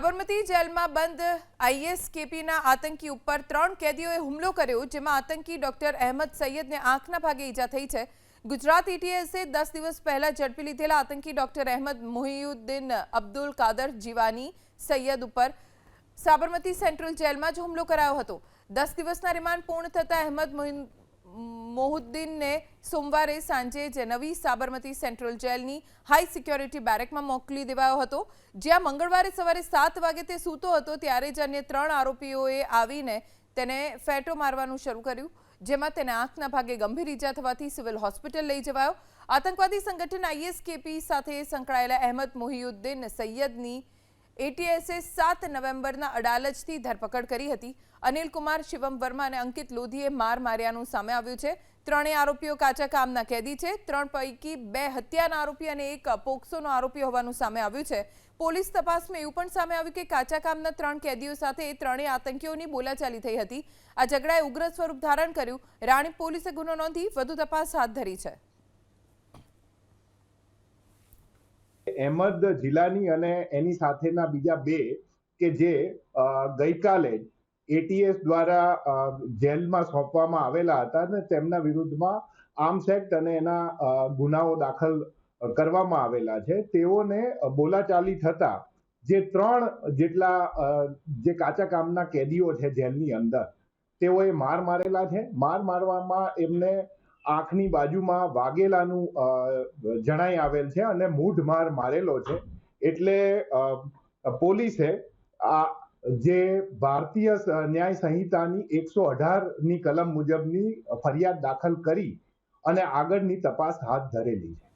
સાબરમતી જેલમાં બંધ આઈએસકેપીના આતંકી ઉપર ત્રણ કેદીઓએ હુમલો કર્યો, જેમાં આતંકી ડોક્ટર અહેમદ સૈયદને આંખના ભાગે ઈજા થઈ છે. ગુજરાત એટીએસે દસ દિવસ પહેલા ઝડપી લીધેલા આતંકી ડોક્ટર અહેમદ મોહિયુદ્દીન અબ્દુલ કાદર જીવાની સૈયદ ઉપર સાબરમતી સેન્ટ્રલ જેલમાં જ હુમલો કરાયો હતો. દસ દિવસના રિમાન્ડ પૂર્ણ થતા અહેમદ મોહુદ્દીનને સોમવારે સાંજે જનવી નવી સાબરમતી સેન્ટ્રલ જેલની હાઈ સિક્યોરિટી બેરેકમાં મોકલી દેવાયો હતો. જ્યાં મંગળવારે સવારે સાત વાગે તે સૂતો હતો, ત્યારે જ અન્ય ત્રણ આરોપીઓએ આવીને તેને ફેટો મારવાનું શરૂ કર્યું, જેમાં તેને આંખના ભાગે ગંભીર ઈજા થવાથી સિવિલ હોસ્પિટલ લઈ જવાયો. આતંકવાદી સંગઠન આઈએસકેપી સાથે સંકળાયેલા અહેમદ મોહિયુદ્દીન સૈયદની એટીએસે સાત નવેમ્બરના અડાલજથી ધરપકડ કરી હતી. અનિલ કુમાર શિવમ વર્મા અને અંકિત લોધીએ માર માર્યાનું સામે આવ્યું છે. ત્રણેય આરોપીઓ કાચા કામના કેદી છે. ત્રણ પૈકી બે હત્યાના આરોપી અને એક પોક્સોનો આરોપી હોવાનું સામે આવ્યું છે. પોલીસ તપાસમાં એવું પણ સામે આવ્યું કે કાચા કામના ત્રણ કેદીઓ સાથે એ ત્રણેય આતંકીઓની બોલાચાલી થઈ હતી. આ ઝઘડાએ ઉગ્ર સ્વરૂપ ધારણ કર્યું. રાણી પોલીસે ગુનો નોંધી વધુ તપાસ હાથ ધરી છે. અહેમદ જિલાની અને એની સાથેના બીજા બે કે જે ગઈકાલે એટીએસ દ્વારા જેલમાં સોંપવામાં આવેલા હતા અને તેમના વિરુદ્ધમાં આર્મ્સ એક્ટ અને એના ગુનાઓ દાખલ કરવામાં આવેલા છે. તેઓને બોલાચાલી થતા જે ત્રણ જેટલા જે કાચા કામના કેદીઓ છે જેલની અંદર, તેઓએ માર મારેલા છે. માર મારવામાં એમને આંખની બાજુમાં વાગેલાનું જણાઈ આવેલ છે અને મૂઢ માર મારેલો છે. એટલે પોલીસે આ જે ભારતીય ન્યાય સંહિતાની એકસો અઢારની કલમ મુજબની ફરિયાદ દાખલ કરી અને આગળની તપાસ હાથ ધરેલી છે.